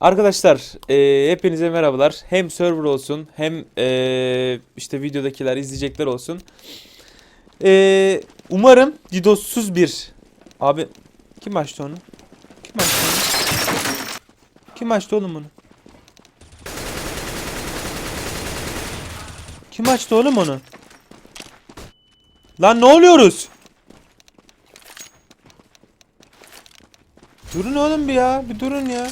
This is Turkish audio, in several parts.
Arkadaşlar e, hepinize merhabalar. Hem server olsun hem e, işte videodakiler izleyecekler olsun. E, umarım DDoS'suz bir... Abi kim açtı onu? Kim açtı onu? Kim açtı oğlum onu? Kim açtı oğlum onu? Lan ne oluyoruz? Durun oğlum bir ya. Bir durun ya.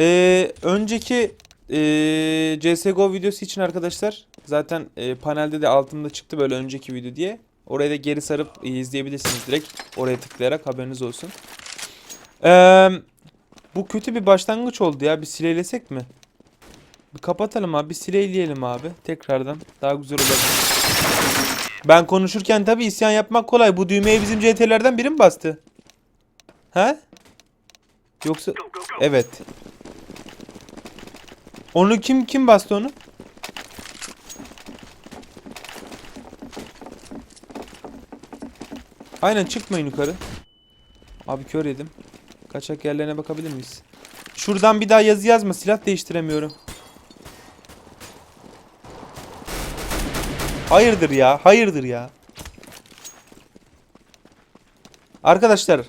Ee, önceki ee, CSGO videosu için arkadaşlar zaten ee, panelde de altında çıktı böyle önceki video diye. Oraya da geri sarıp ee, izleyebilirsiniz direkt. Oraya tıklayarak haberiniz olsun. Ee, bu kötü bir başlangıç oldu ya. Bir sileylesek mi? Bir kapatalım abi. Bir sileyleyelim abi. Tekrardan. Daha güzel olabilir. Ben konuşurken tabi isyan yapmak kolay. Bu düğmeye bizim CT'lerden biri mi bastı? He? Yoksa evet. Onu kim kim bastı onu? Aynen çıkmayın yukarı. Abi kör yedim. Kaçak yerlerine bakabilir miyiz? Şuradan bir daha yazı yazma. Silah değiştiremiyorum. Hayırdır ya? Hayırdır ya? Arkadaşlar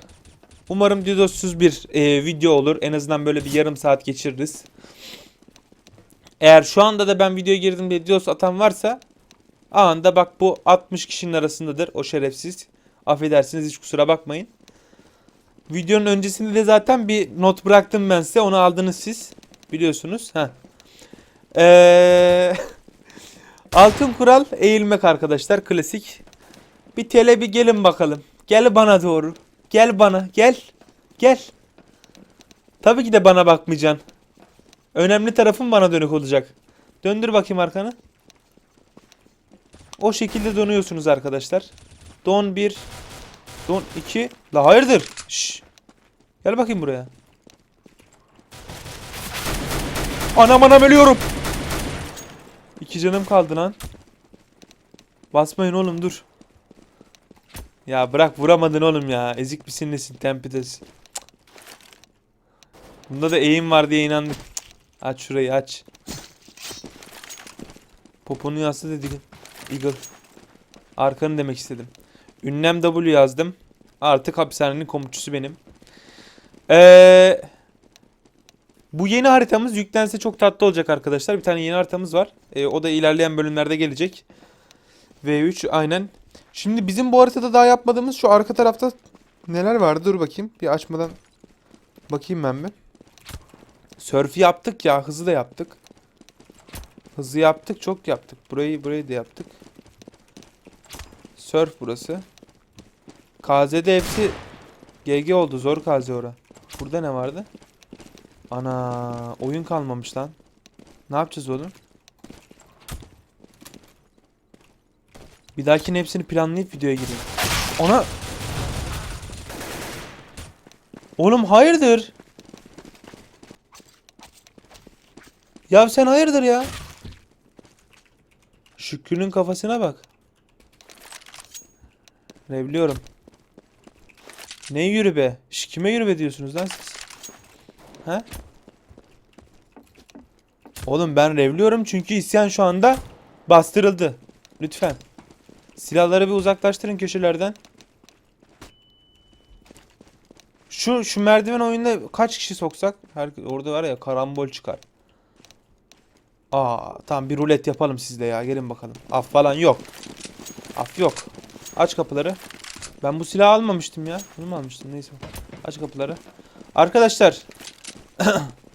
Umarım DDoS'suz bir e, video olur. En azından böyle bir yarım saat geçiririz. Eğer şu anda da ben videoya girdim diye DDoS atan varsa anında bak bu 60 kişinin arasındadır o şerefsiz. Affedersiniz hiç kusura bakmayın. Videonun öncesinde de zaten bir not bıraktım ben size. Onu aldınız siz. Biliyorsunuz. Heh. Ee, altın kural eğilmek arkadaşlar. Klasik. Bir tele bir gelin bakalım. Gel bana doğru. Gel bana gel. Gel. Tabii ki de bana bakmayacaksın. Önemli tarafın bana dönük olacak. Döndür bakayım arkanı. O şekilde donuyorsunuz arkadaşlar. Don 1. Don 2. La hayırdır? Şş. Gel bakayım buraya. Anam anam ölüyorum. İki canım kaldı lan. Basmayın oğlum dur. Ya bırak vuramadın oğlum ya. Ezik bir sinirlisin tempides. Bunda da eğim var diye inandık. Aç şurayı aç. Poponu yazdı dedik. Eagle. Arkanı demek istedim. Ünlem W yazdım. Artık hapishanenin komutçusu benim. Ee, bu yeni haritamız yüklense çok tatlı olacak arkadaşlar. Bir tane yeni haritamız var. Ee, o da ilerleyen bölümlerde gelecek. V3 aynen. Şimdi bizim bu haritada daha yapmadığımız şu arka tarafta neler vardı? Dur bakayım. Bir açmadan bakayım ben bir. Sörfü yaptık ya. Hızı da yaptık. Hızı yaptık. Çok yaptık. Burayı burayı da yaptık. Sörf burası. KZ'de hepsi GG oldu. Zor KZ ora. Burada ne vardı? Ana oyun kalmamış lan. Ne yapacağız oğlum? Bir dahakine hepsini planlayıp videoya gireyim. Ona... Oğlum hayırdır? Ya sen hayırdır ya? Şükrü'nün kafasına bak. Revliyorum. Ne yürü be? Şş, kime yürü be diyorsunuz lan siz? He? Oğlum ben revliyorum çünkü isyan şu anda bastırıldı. Lütfen. Silahları bir uzaklaştırın köşelerden. Şu şu merdiven oyunda kaç kişi soksak? Her, orada var ya karambol çıkar. Aa tamam bir rulet yapalım sizde ya. Gelin bakalım. Af falan yok. Af yok. Aç kapıları. Ben bu silahı almamıştım ya. Bunu mu almıştım? Neyse. Aç kapıları. Arkadaşlar.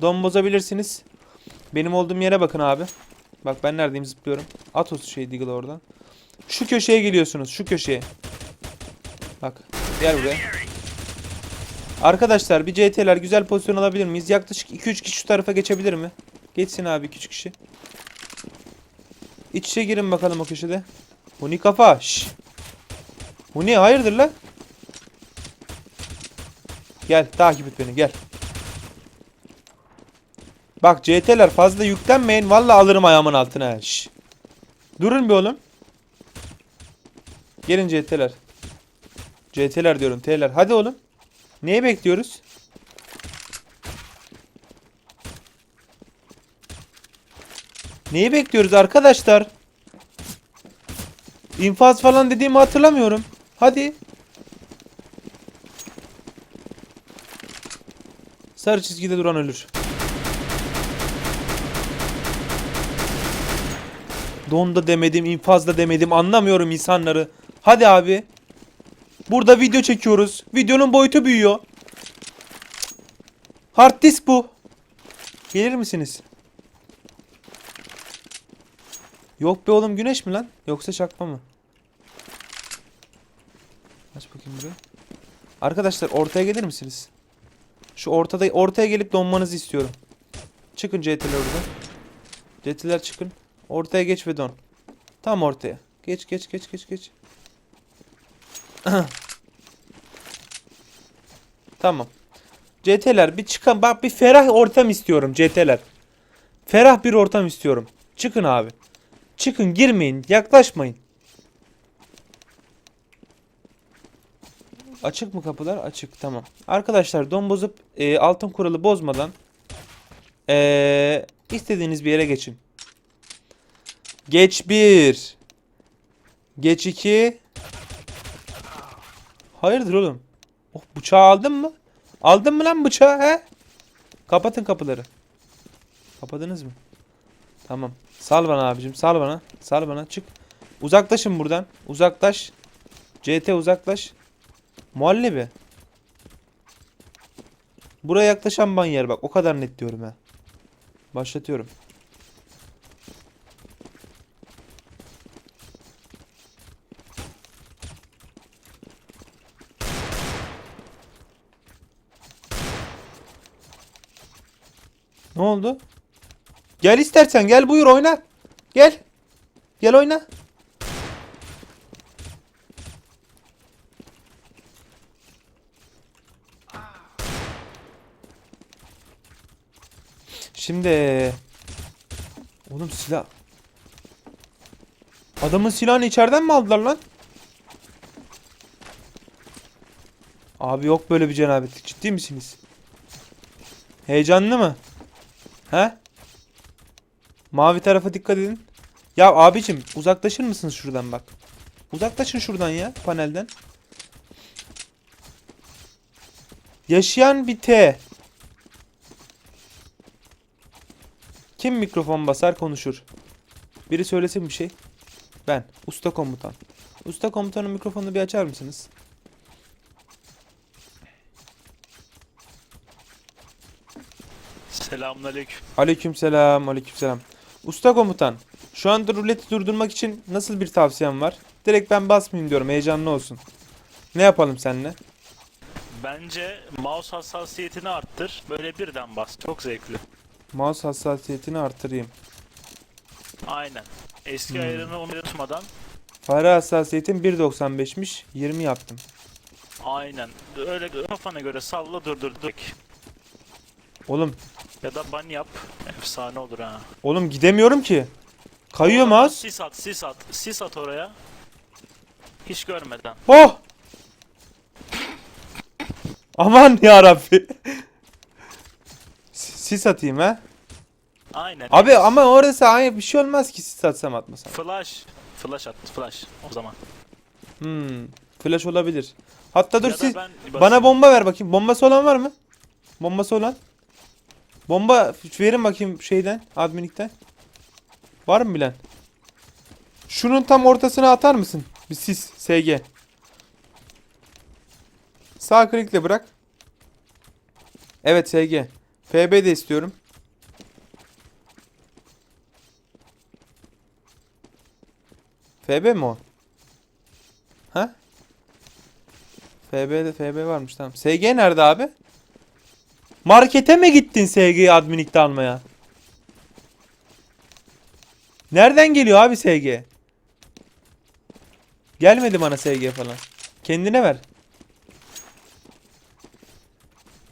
don bozabilirsiniz. Benim olduğum yere bakın abi. Bak ben neredeyim zıplıyorum. At o şey Deagle oradan. Şu köşeye geliyorsunuz. Şu köşeye. Bak. Gel buraya. Arkadaşlar bir CT'ler güzel pozisyon alabilir miyiz? Yaklaşık 2-3 kişi şu tarafa geçebilir mi? Geçsin abi 2-3 kişi. İç içe girin bakalım o köşede. Huni kafa. Şş. Huni hayırdır lan? Gel takip et beni gel. Bak CT'ler fazla yüklenmeyin. Vallahi alırım ayağımın altına. Şş. Durun bir oğlum. Gelin CT'ler. CT'ler diyorum T'ler. Hadi oğlum. Neyi bekliyoruz? Neyi bekliyoruz arkadaşlar? İnfaz falan dediğimi hatırlamıyorum. Hadi. Sarı çizgide duran ölür. Don da demedim, infaz da demedim. Anlamıyorum insanları. Hadi abi. Burada video çekiyoruz. Videonun boyutu büyüyor. Hard disk bu. Gelir misiniz? Yok be oğlum güneş mi lan? Yoksa çakma mı? Aç bakayım buraya. Arkadaşlar ortaya gelir misiniz? Şu ortada ortaya gelip donmanızı istiyorum. Çıkın CT'ler oradan. CT'ler çıkın. Ortaya geç ve don. Tam ortaya. Geç geç geç geç geç. Tamam. CT'ler bir çıkan bak bir ferah ortam istiyorum CT'ler. Ferah bir ortam istiyorum. Çıkın abi. Çıkın girmeyin yaklaşmayın. Açık mı kapılar? Açık tamam. Arkadaşlar don bozup e, altın kuralı bozmadan e, istediğiniz bir yere geçin. Geç bir. Geç iki. Hayırdır oğlum? Oh bıçağı aldın mı? Aldın mı lan bıçağı he? Kapatın kapıları. Kapadınız mı? Tamam. Sal bana abicim sal bana. Sal bana çık. Uzaklaşın buradan. Uzaklaş. CT uzaklaş. Muhallebi. Buraya yaklaşan ban yer bak o kadar net diyorum ha. Başlatıyorum. Ne oldu? Gel istersen gel buyur oyna. Gel. Gel oyna. Şimdi Oğlum silah Adamın silahını içeriden mi aldılar lan? Abi yok böyle bir cenabetlik. Ciddi misiniz? Heyecanlı mı? He? Mavi tarafa dikkat edin. Ya abicim uzaklaşır mısınız şuradan bak. Uzaklaşın şuradan ya panelden. Yaşayan bir T. Kim mikrofon basar konuşur. Biri söylesin bir şey. Ben. Usta komutan. Usta komutanın mikrofonunu bir açar mısınız? Selamünaleyküm. Aleykümselam, aleykümselam. Usta komutan, şu anda ruleti durdurmak için nasıl bir tavsiyem var? Direkt ben basmayayım diyorum, heyecanlı olsun. Ne yapalım seninle? Bence mouse hassasiyetini arttır. Böyle birden bas. Çok zevkli. Mouse hassasiyetini artırayım. Aynen. Eski Hmm. ayarını unutmadan. Fare hassasiyetim 1.95'miş, 20 yaptım. Aynen. Öyle kafana göre salla durdur. dur. Oğlum, Ya da ban yap. Efsane olur ha. oğlum gidemiyorum ki. Kayıyor Orada mouse. Sis at, sis at. Sis at oraya. Hiç görmeden. Oh! Aman ya Rabbi. Sis atayım ha. Aynen. Abi ama orası aynı bir şey olmaz ki sis atsam atmasam. Flash. Flash at. Flash. O zaman. Hmm, flash olabilir. Hatta dur Ya da siz ben bana bomba ver bakayım. Bombası olan var mı? Bombası olan. Bomba verin bakayım şeyden, adminlikten. Var mı bilen? Şunun tam ortasına atar mısın? Bir sis SG. Sağ klikle bırak. Evet SG. FB de istiyorum. FB mi o? Ha? FB'de FB varmış tamam. SG nerede abi? Markete mi gittin SG'yi adminlikte almaya? Nereden geliyor abi SG? Gelmedi bana SG falan. Kendine ver.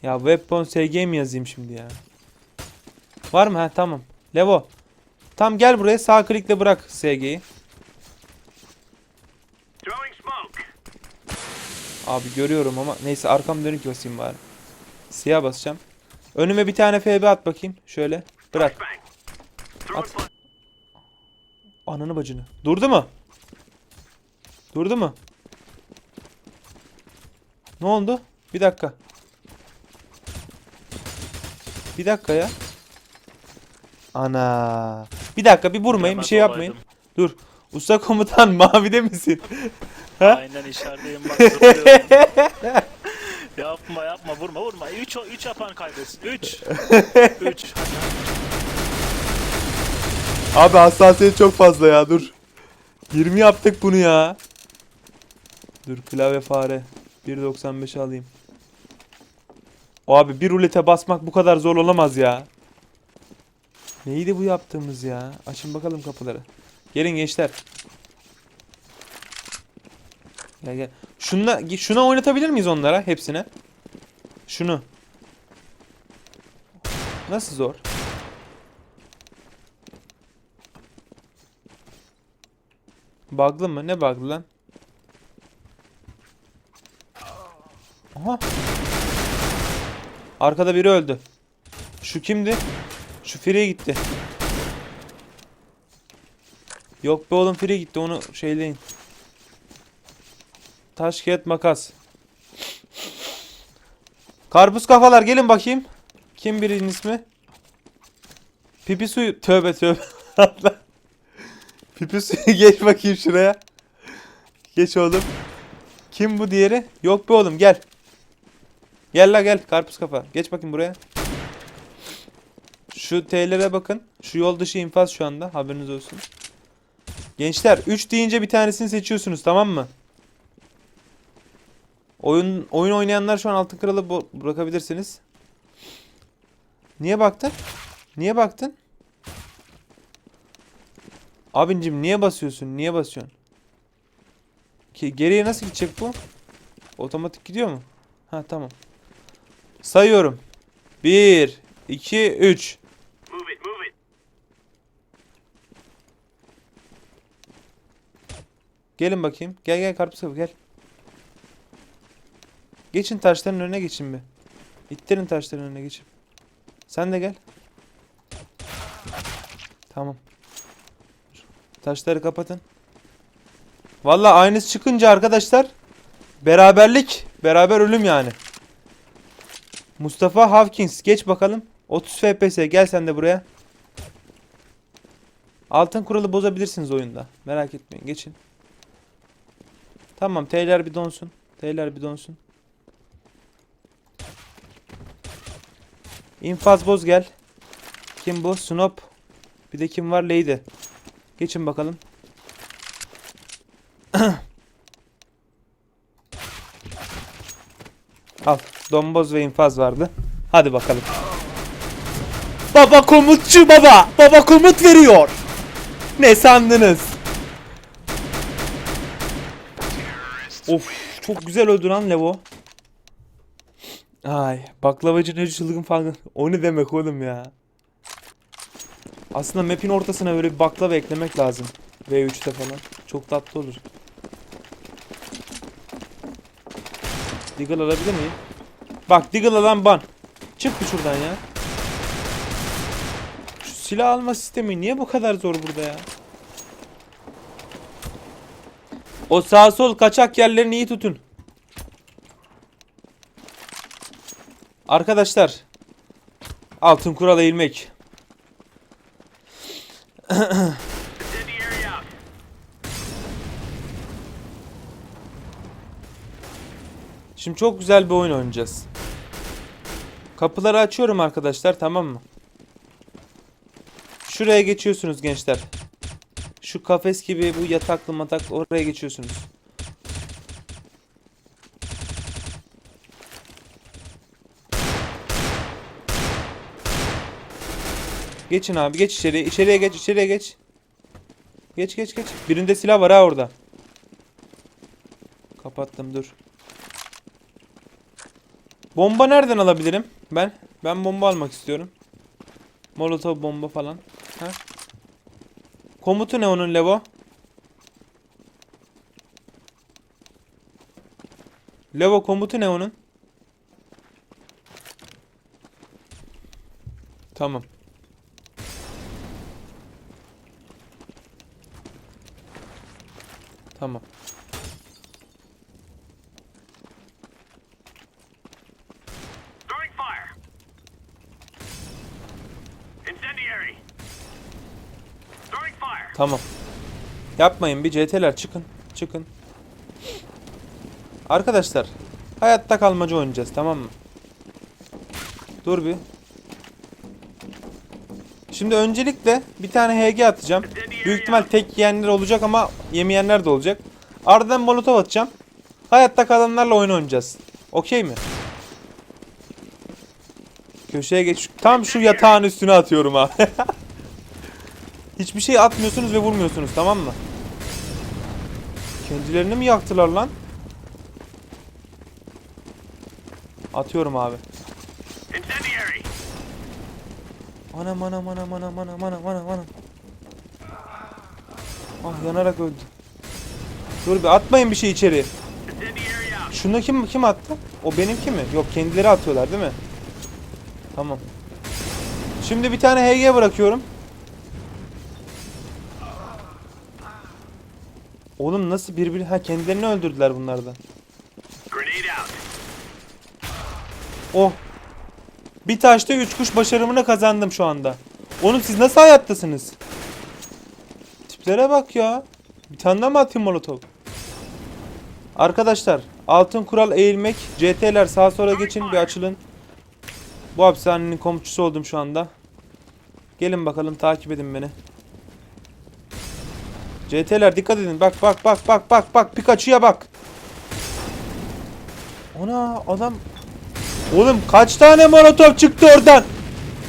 Ya weapon SG mi yazayım şimdi ya? Var mı? Ha tamam. Levo. Tam gel buraya sağ klikle bırak SG'yi. Abi görüyorum ama neyse arkam dönük basayım bari. Siyah basacağım. Önüme bir tane FB at bakayım. Şöyle. Bırak. At. Ananı bacını. Durdu mu? Durdu mu? Ne oldu? Bir dakika. Bir dakika ya. Ana. Bir dakika bir vurmayın, bir şey yapmayın. Dur. Usta komutan mavide misin? Ha? Aynen içerideyim bak. yapma yapma vurma vurma. 3 3 yapan kaybetsin. 3. 3. Abi hassasiyet çok fazla ya dur. 20 yaptık bunu ya. Dur klavye fare. 1.95 alayım. Abi bir rulete basmak bu kadar zor olamaz ya. Neydi bu yaptığımız ya? Açın bakalım kapıları. Gelin gençler. Gel gel. Şuna, şuna oynatabilir miyiz onlara hepsine? Şunu. Nasıl zor? Bug'lı mı? Ne bug'lı lan? Aha. Arkada biri öldü. Şu kimdi? Şu Free gitti. Yok be oğlum Free gitti onu şeyleyin. Taş kağıt makas. Karpuz kafalar gelin bakayım. Kim birinin ismi? Pipi suyu. Tövbe tövbe. Pipi suyu geç bakayım şuraya. Geç oğlum. Kim bu diğeri? Yok be oğlum gel. Gel la gel karpuz kafa. Geç bakayım buraya. Şu T'lere bakın. Şu yol dışı infaz şu anda. Haberiniz olsun. Gençler 3 deyince bir tanesini seçiyorsunuz tamam mı? Oyun oyun oynayanlar şu an altın kralı bırakabilirsiniz. Niye baktın? Niye baktın? Abincim niye basıyorsun? Niye basıyorsun? Ki geriye nasıl gidecek bu? Otomatik gidiyor mu? Ha tamam. Sayıyorum. 1 2 3 Gelin bakayım. Gel gel karpuz kapı gel. Geçin taşların önüne geçin bir. İttirin taşların önüne geçin. Sen de gel. Tamam. Taşları kapatın. Valla aynısı çıkınca arkadaşlar beraberlik, beraber ölüm yani. Mustafa Hawkins geç bakalım. 30 FPS gel sen de buraya. Altın kuralı bozabilirsiniz oyunda. Merak etmeyin geçin. Tamam T'ler bir donsun. T'ler bir donsun. İnfaz boz gel. Kim bu? Snop. Bir de kim var? Lady. Geçin bakalım. Al. Domboz ve infaz vardı. Hadi bakalım. Baba komutçu baba. Baba komut veriyor. Ne sandınız? Of çok güzel öldü lan Levo. Ay baklavacı ne çılgın falan. O ne demek oğlum ya. Aslında map'in ortasına böyle bir baklava eklemek lazım. V3'te falan. Çok tatlı olur. Deagle alabilir miyim? Bak Deagle alan ban. Çık bir şuradan ya. Şu silah alma sistemi niye bu kadar zor burada ya? O sağ sol kaçak yerlerini iyi tutun. Arkadaşlar. Altın kurala ilmek. Şimdi çok güzel bir oyun oynayacağız. Kapıları açıyorum arkadaşlar tamam mı? Şuraya geçiyorsunuz gençler. Şu kafes gibi bu yataklı mataklı oraya geçiyorsunuz. Geçin abi geç içeriye. İçeriye geç içeriye geç. Geç geç geç. Birinde silah var ha orada. Kapattım dur. Bomba nereden alabilirim? Ben ben bomba almak istiyorum. Molotov bomba falan. Ha? Komutu ne onun Levo? Levo komutu ne onun? Tamam. Tamam. Throwing fire. Incendiary. Throwing fire. Tamam. Yapmayın bir CT'ler çıkın. Çıkın. Arkadaşlar hayatta kalmaca oynayacağız tamam mı? Dur bir. Şimdi öncelikle bir tane HG atacağım. Büyük ihtimal tek yiyenler olacak ama yemeyenler de olacak. Ardından molotov atacağım. Hayatta kalanlarla oyun oynayacağız. Okey mi? Köşeye geç. Tam şu yatağın üstüne atıyorum ha. Hiçbir şey atmıyorsunuz ve vurmuyorsunuz tamam mı? Kendilerini mi yaktılar lan? Atıyorum abi. Anam anam anam anam anam anam anam anam. Ah yanarak öldü. Dur bir atmayın bir şey içeri. Şunu kim kim attı? O benimki mi? Yok kendileri atıyorlar değil mi? Tamam. Şimdi bir tane HG bırakıyorum. Oğlum nasıl birbiri ha kendilerini öldürdüler bunlar da. Grenade out. Oh. Bir taşta üç kuş başarımını kazandım şu anda. Oğlum siz nasıl hayattasınız? Tiplere bak ya. Bir tane daha mı atayım molotov? Arkadaşlar altın kural eğilmek. CT'ler sağa sola geçin bir açılın. Bu hapishanenin komutçusu oldum şu anda. Gelin bakalım takip edin beni. CT'ler dikkat edin. Bak bak bak bak bak bak Pikachu'ya bak. Ona adam Oğlum kaç tane molotov çıktı oradan?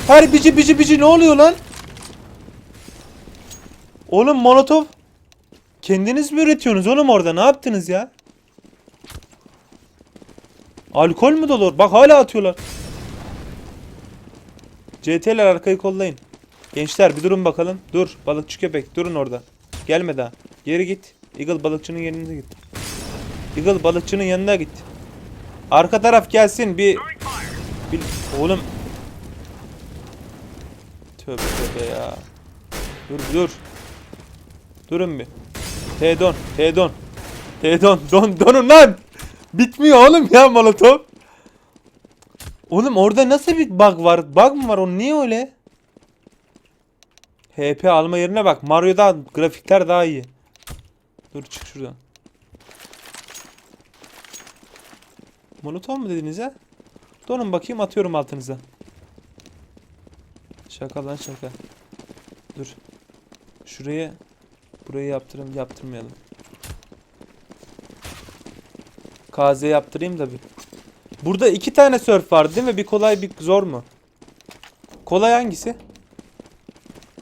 Her bici bici bici ne oluyor lan? Oğlum molotov kendiniz mi üretiyorsunuz oğlum orada? Ne yaptınız ya? Alkol mü dolu? Bak hala atıyorlar. CT'ler arkayı kollayın. Gençler bir durun bakalım. Dur balıkçı köpek durun orada. Gelme daha. Geri git. Eagle balıkçının yanına git. Eagle balıkçının yanına git. Arka taraf gelsin bir. Bil oğlum. Tövbe tövbe ya. Dur dur. Durun bir. T-don, T-don. T-don, don, donun lan. Bitmiyor oğlum ya molotov. Oğlum orada nasıl bir bug var? Bug mı var? O niye öyle? HP alma yerine bak. Mario'da grafikler daha iyi. Dur çık şuradan. Molotov mu dediniz ha? Donun bakayım atıyorum altınıza. Şaka lan şaka. Dur. Şuraya burayı yaptırım yaptırmayalım. KZ yaptırayım da bir. Burada iki tane surf var değil mi? Bir kolay bir zor mu? Kolay hangisi?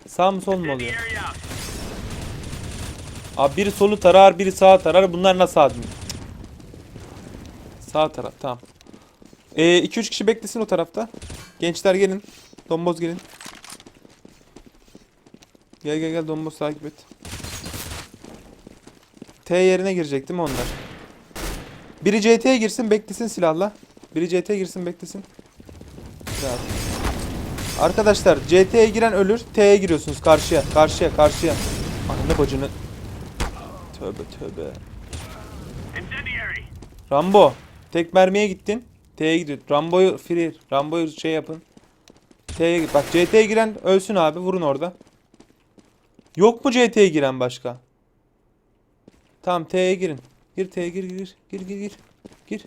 Sağ mı sol mu oluyor? Abi biri solu tarar, biri sağa tarar. Bunlar nasıl admin? Sağ taraf, tamam. 2-3 kişi beklesin o tarafta. Gençler gelin. Domboz gelin. Gel gel gel Domboz takip et. T yerine girecek değil mi onlar? Biri CT'ye girsin beklesin silahla. Biri CT'ye girsin beklesin. Rahat. Arkadaşlar CT'ye giren ölür. T'ye giriyorsunuz karşıya. Karşıya karşıya. Anne bacını. Tövbe tövbe. Rambo. Tek mermiye gittin. T'ye gidiyor. Rambo'yu free. Rambo'yu şey yapın. T'ye git. Bak CT'ye giren ölsün abi. Vurun orada. Yok mu CT'ye giren başka? Tamam T'ye girin. Gir T'ye gir gir. Gir gir gir. Gir.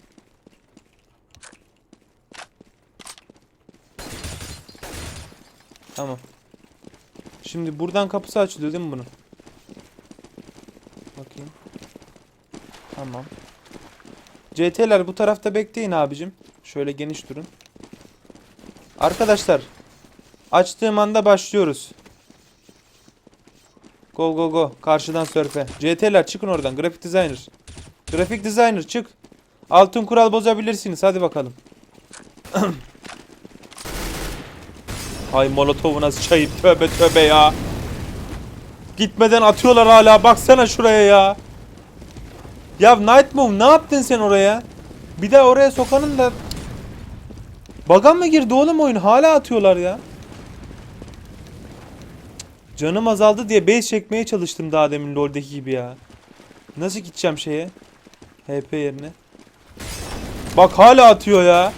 Tamam. Şimdi buradan kapısı açılıyor değil mi bunun? Bakayım. Tamam. CT'ler bu tarafta bekleyin abicim. Şöyle geniş durun. Arkadaşlar. Açtığım anda başlıyoruz. Go go go. Karşıdan sörfe. CT'ler çıkın oradan. Grafik designer. Grafik designer çık. Altın kural bozabilirsiniz. Hadi bakalım. Hay molotovu nasıl çayıp tövbe tövbe ya. Gitmeden atıyorlar hala. Baksana şuraya ya. Ya Night Move ne yaptın sen oraya? Bir daha oraya sokanın da Baga mı girdi oğlum oyun? Hala atıyorlar ya. Canım azaldı diye base çekmeye çalıştım daha demin LoL'deki gibi ya. Nasıl gideceğim şeye? HP yerine. Bak hala atıyor ya.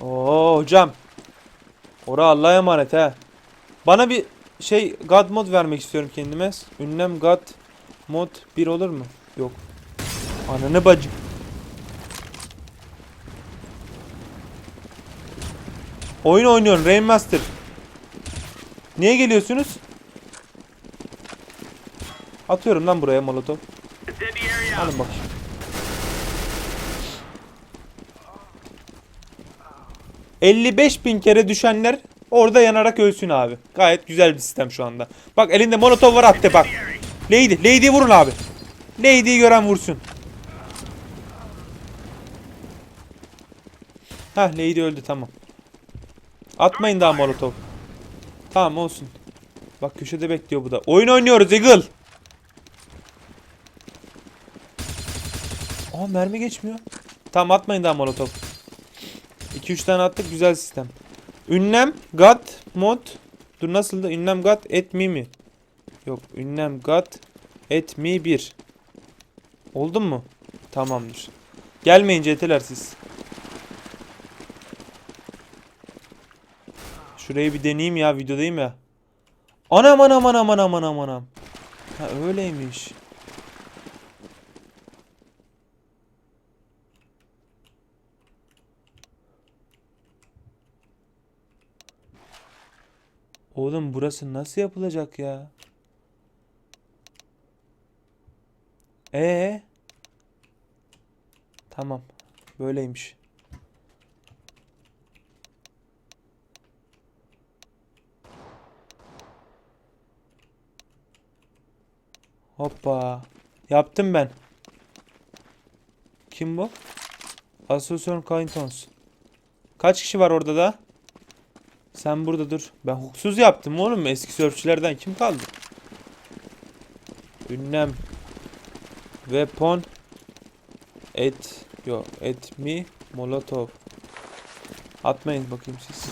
Oo hocam. Ora Allah'a emanet ha. Bana bir şey God mod vermek istiyorum kendime. Ünlem God mod 1 olur mu? Yok. Ananı bacı. Oyun oynuyorum Rain Master. Niye geliyorsunuz? Atıyorum lan buraya out. Alın. ...55 bin kere düşenler orada yanarak ölsün abi. Gayet güzel bir sistem şu anda. Bak elinde molotov var attı bak. Lady, Lady'yi vurun abi. Lady'yi gören vursun. Heh Lady öldü tamam. Atmayın daha molotov. Tamam olsun. Bak köşede bekliyor bu da. Oyun oynuyoruz Eagle. Aa mermi geçmiyor. Tamam atmayın daha molotov. 2-3 tane attık güzel sistem. Ünlem God mod. Dur nasıldı? Ünlem God et mi mi? Yok ünlem God et mi 1. Oldun mu? Tamamdır. Gelmeyin CT'ler siz. Şurayı bir deneyeyim ya videodayım ya. Anam anam anam anam anam anam. Ha öyleymiş. Oğlum burası nasıl yapılacak ya? Ee? Tamam. Böyleymiş. Hoppa. Yaptım ben. Kim bu? Asosyon Clintons. Kaç kişi var orada da? Sen burada dur. Ben huksuz yaptım oğlum. Eski sörfçülerden kim kaldı? Ünlem. Weapon. Et. Yok. Et mi? Molotov. Atmayın bakayım siz.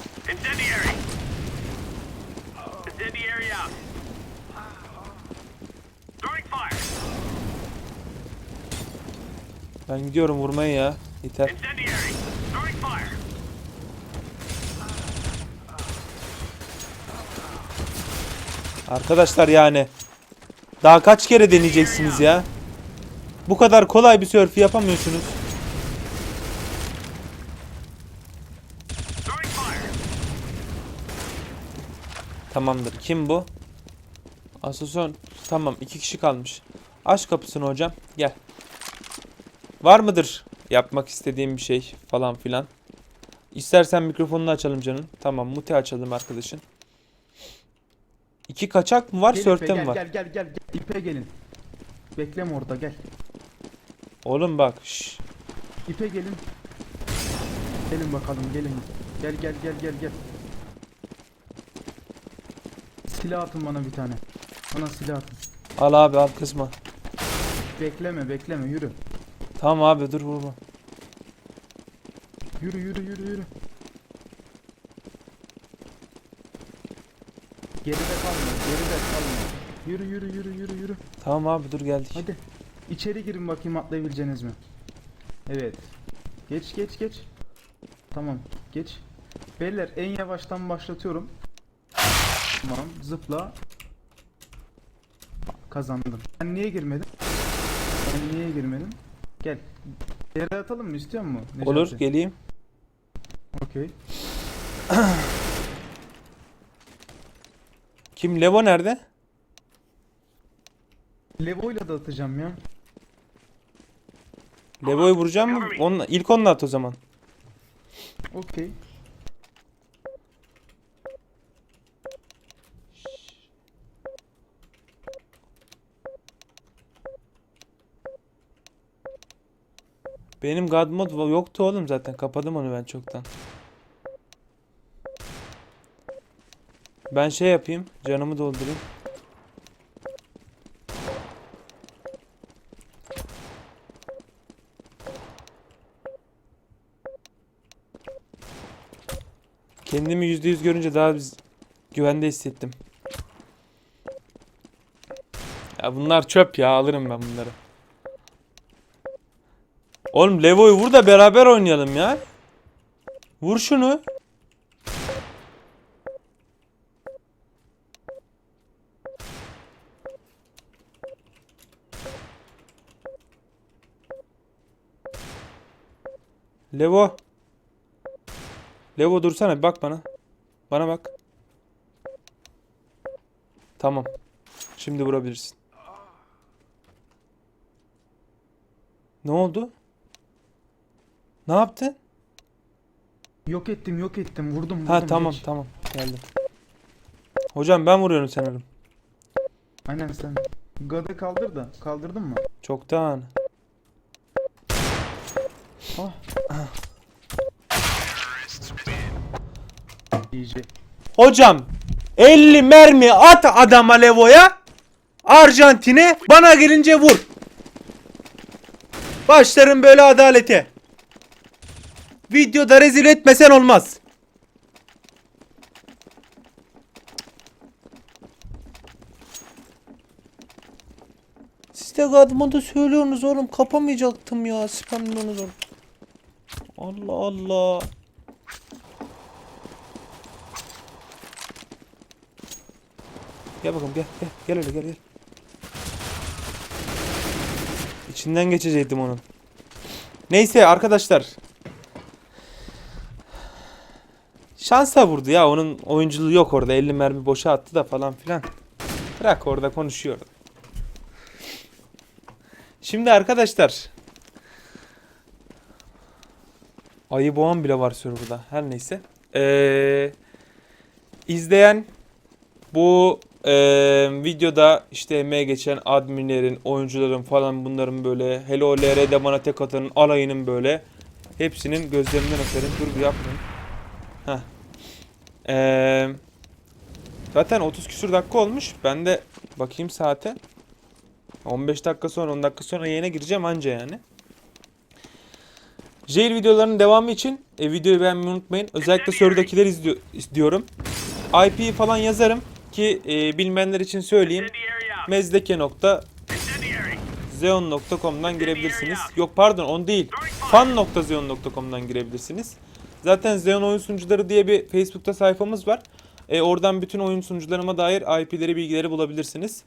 Ben gidiyorum vurmaya ya. Yeter. Arkadaşlar yani. Daha kaç kere deneyeceksiniz ya? Bu kadar kolay bir sörf yapamıyorsunuz. Tamamdır. Kim bu? Asason. Tamam. iki kişi kalmış. Aç kapısını hocam. Gel. Var mıdır yapmak istediğim bir şey falan filan? İstersen mikrofonunu açalım canım. Tamam. Muti açalım arkadaşın. İki kaçak mı var? Gel Sörfte İpe, mi gel, var? Gel gel gel gel. İpe gelin. Bekleme orada gel. Oğlum bak. şş. İpe gelin. Gelin bakalım gelin. Gel gel gel gel gel. Silah atın bana bir tane. Bana silah atın. Al abi al kızma. Bekleme bekleme yürü. Tamam abi dur vurma. Yürü yürü yürü yürü. Geride kalma geride kalma. Yürü yürü yürü yürü yürü. Tamam abi dur geldik. Hadi. İçeri girin bakayım atlayabileceğiniz mi? Evet. Geç geç geç. Tamam geç. Beyler en yavaştan başlatıyorum. Tamam zıpla. Kazandım. Ben niye girmedim? Ben niye girmedim? Gel. Yere atalım mı istiyor musun? Necati? Olur geleyim. Okey. Kim? Levo nerede? Levo'yla da atacağım ya. Levo'yu vuracağım mı? Onunla, ilk onunla at o zaman. Okey. Benim God mod yoktu oğlum zaten. Kapadım onu ben çoktan. Ben şey yapayım. Canımı doldurayım. Kendimi %100 görünce daha biz güvende hissettim. Ya bunlar çöp ya alırım ben bunları. Oğlum Levo'yu vur da beraber oynayalım ya. Vur şunu. Levo. Levo dursana bir bak bana. Bana bak. Tamam. Şimdi vurabilirsin. Ne oldu? Ne yaptın? Yok ettim yok ettim vurdum vurdum. Ha tamam geç. tamam geldim. Hocam ben vuruyorum sanırım. Aynen sen. Gadı kaldır da. Kaldırdın mı? Çoktan. Ah. Hocam 50 mermi at adama Levo'ya. Arjantin'e bana gelince vur. Başlarım böyle adalete. Videoda rezil etmesen olmaz. Siz de adıma da söylüyorsunuz oğlum kapamayacaktım ya spamlıyorsunuz oğlum. Allah Allah. Gel bakalım gel gel gel öyle gel gel. İçinden geçecektim onun. Neyse arkadaşlar. Şansa vurdu ya onun oyunculuğu yok orada 50 mermi boşa attı da falan filan. Bırak orada konuşuyor. Şimdi arkadaşlar. Ayı boğan bile var serverda. Her neyse. Ee, izleyen bu eee, videoda işte emeğe geçen adminlerin, oyuncuların falan bunların böyle Hello LR'de bana tek atanın alayının böyle hepsinin gözlerinden öperim. Dur bir yapmayın. Heh. Eee, zaten 30 küsur dakika olmuş. Ben de bakayım saate. 15 dakika sonra 10 dakika sonra yayına gireceğim anca yani. Jail videolarının devamı için e, videoyu beğenmeyi unutmayın. Özellikle sorudakileri izliyor, istiyorum. IP falan yazarım ki e, bilmeyenler için söyleyeyim. Mezdeke.zeon.com'dan girebilirsiniz. Yok pardon on değil. fan.zeon.com'dan girebilirsiniz. Zaten Zeon oyun sunucuları diye bir Facebook'ta sayfamız var. E, oradan bütün oyun sunucularıma dair IP'leri bilgileri bulabilirsiniz.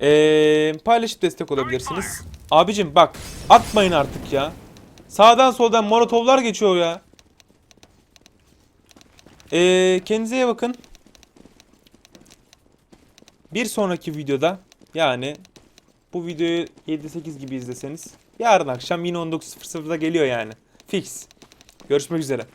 E, paylaşıp destek olabilirsiniz. Abicim bak atmayın artık ya. Sağdan soldan molotovlar geçiyor ya. E, kendinize iyi bakın. Bir sonraki videoda yani bu videoyu 7-8 gibi izleseniz yarın akşam yine 19.00'da geliyor yani. Fix. Görüşmek üzere.